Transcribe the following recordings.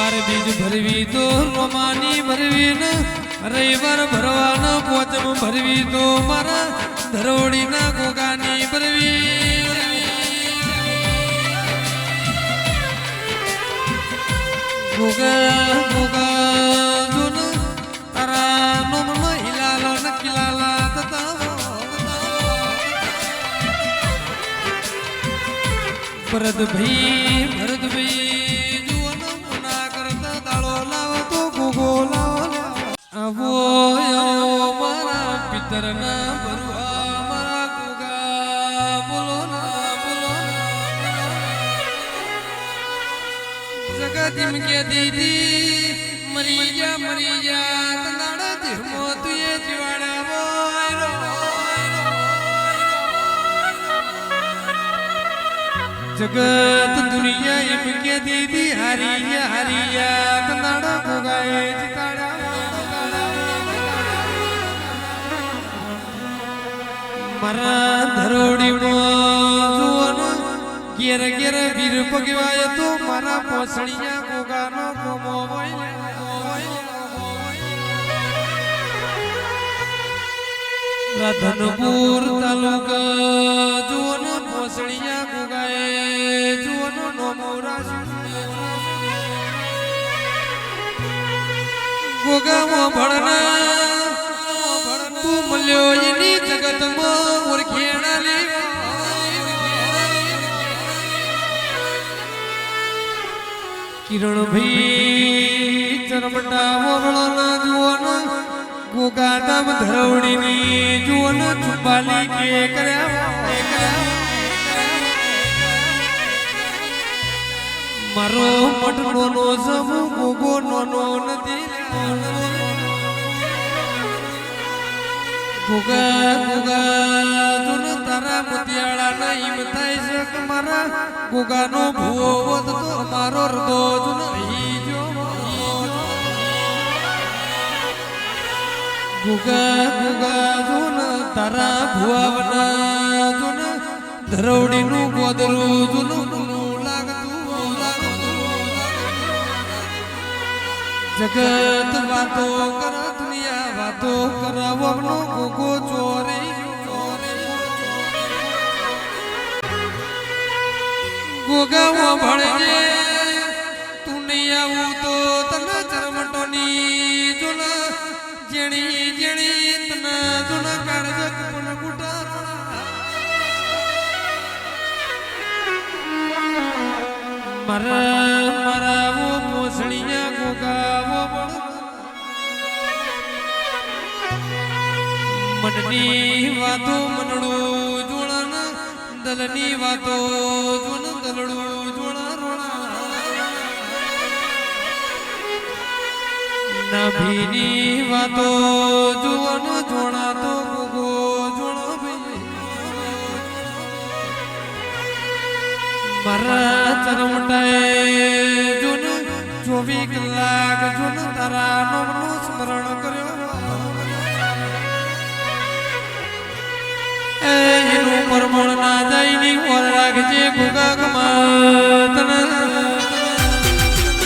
બાર બીજ ભરવી તો રોમાની ભરવી ને રવિવાર ભરવાનો પોચમ ભરવી તો મારા ધરોડીના ગોગાની ભરવી. નકિલાલા તતાવો ભરતભાઈ ભરતભાઈ આવો મારા પિતરના બરુઆ મારા ગોગા બોલો ના બોલો જગત કે દીદી મરી જા મરી જા તનાડા ધીમો તુએ જીવાડા બોય જગત દુનિયા એમ કે દીદી હરિયા હરિયા તનાડા ભોગાએ મારા ધરોડીમાં જુઓનો, ઘેર ઘેર વીર પગવાય તો મારા પોસણિયા ગોગાનો ગોમો હોય રાધનપુર તાલુકા જુઓનો, પોસણિયા ગોગાએ જુઓનો નોમોરા ગોગામાં ભણના તું મળ્યો એની જગતમાં ઓળખેણા કિરણ ભાઈ ચરમટા મોગળોના જુઓન ગોગા તમ ધરવડીની જુઓન છુપાલી કે કર્યા? મારો મઠનો નો સમૂહ ગોગો નોનો નથી. ગોગા ગોગા તુન તારા મોતિયાળા ના ઈમ થાય છે કે મારા ગોગાનો ભૂવો વધતો મારો રદો જુન હીજો ગોગા ગોગા ભુવાવના જુન ધરવડીનું ગોદરું જુન જગત વાતો કર દુનિયા વાતો કર વમનો ચોરી ચોરે. ગોગા ભણજે તું નહીં આવું તો તને ચરમટોની જોન, જેણી જેણી તને જોન કાળજક પણ મારા મારા મનની વાતો મનડું જોણન દલની વાતો જોન દલડું જોણ રોણા નભીની વાતો જોન જોણા તો ગોગો ભાઈ મારા ચરમટાય જોન ચોવીસ કલાક જોન તારા નામનું સ્મરણ કર્યો. પરમણ ના જાય ની ઓર રાખજે ગુગા ગમાતન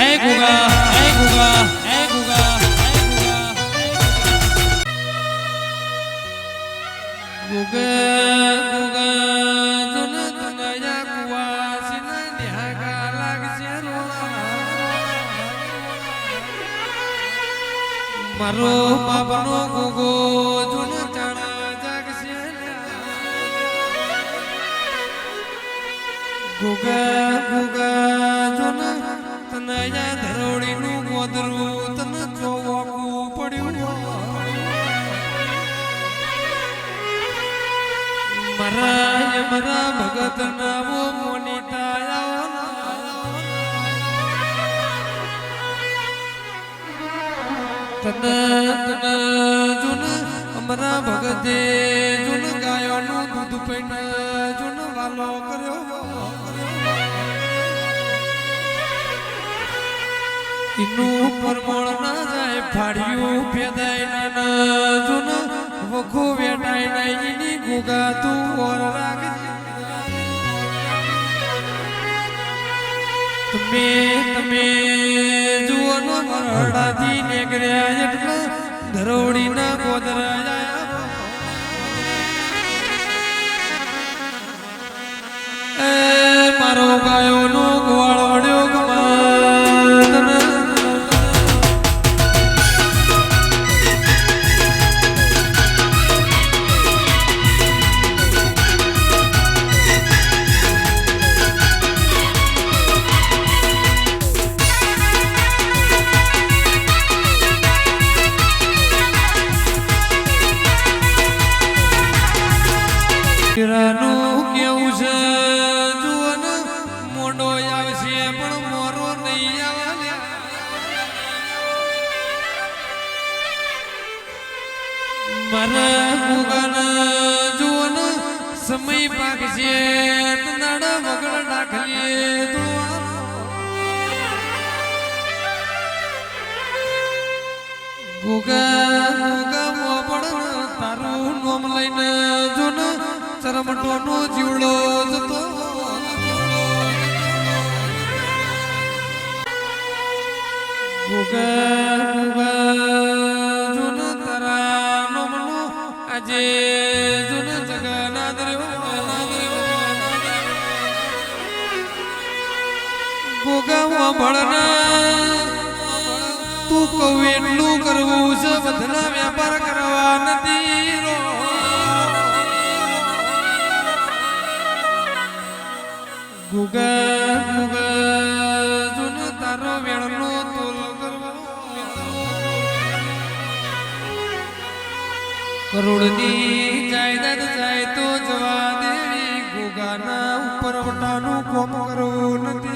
એ ગુગા એ ગુગા એ ગુગા ગુગા ગુગા જુન તનયા કુવાસીન ન્યાગા લાગશે મારો ગુગા ગુગા જુન, તનયા ધરોડીનું ગોદરું તન જોવું પડ્યું મારા મારા ભગત નાવો મોનિતા તને તને જુન, અમરા ભગતે જુન ગાયોનું દૂધ પીને જુન વાલો કર્યો ઇનું પરમળ ના જાય ફાડ્યું પેદાય ના જુન, વખો વેટાય ના ઇની ગુગા તું ઓર રાગ. તમે તમે જુઓનો મરડાથી નીકળ્યા એટલે ધરોડી ના ગોદરા જાય મારો ગાયો નો પર મુગન સમય પાક છે નડ વગર દાખલીએ તો ગુગા ગુગા મોપણ, તારું નોમ લઈને જોન ચરમટોનો જીવડો જતો. ગુગા ગોગા મોપડના તું કહું એટલું કરવું છે, બધાના વેપાર કરવા નથી. ગુગા ગુગા જુન તારો વેળનો તોલ કરોડની જાયદાદ જાય તો જવા દેવી. ગુગાના ઉપર વટાનું કોમ કરવું નથી.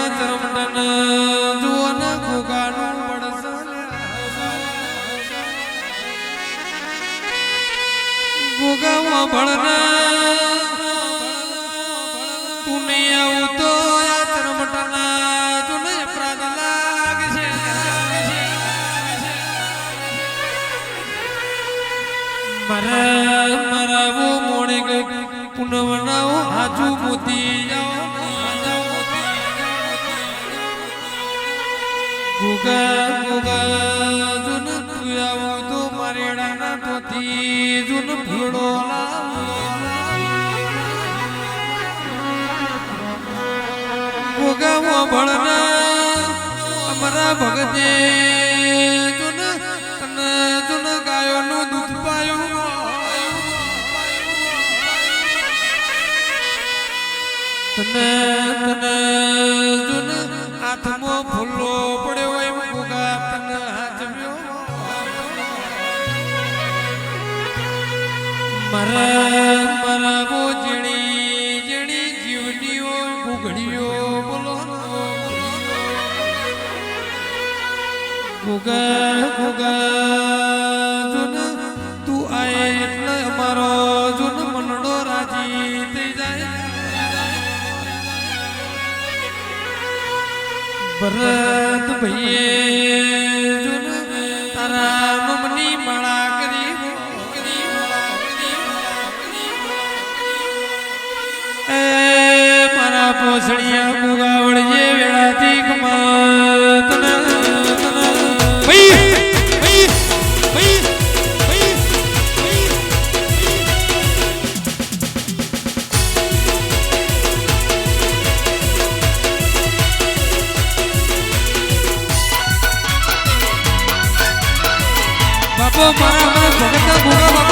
ચરમટન જુઓના ગોગાનું ગોગામાં ભળના તું આવું તો આ ચરમટના તું અપરાધ મોણે પુનવનાઓ હાજુ મોતી ગુગા અમારા ભગતે જુન જુન ગાયોનું દૂધ પાયું તને તને જુન હાથમાં ફૂલો પડ્યો ગુગા ગુગા જુન તું આય એટલે જુન મનડો રાજી જાય ભરત ભાઈએ જુન તારા મમની કોસળિયા કુગાવળજે વેળાથી કમાત. બાપો મારા ભગત ભૂગા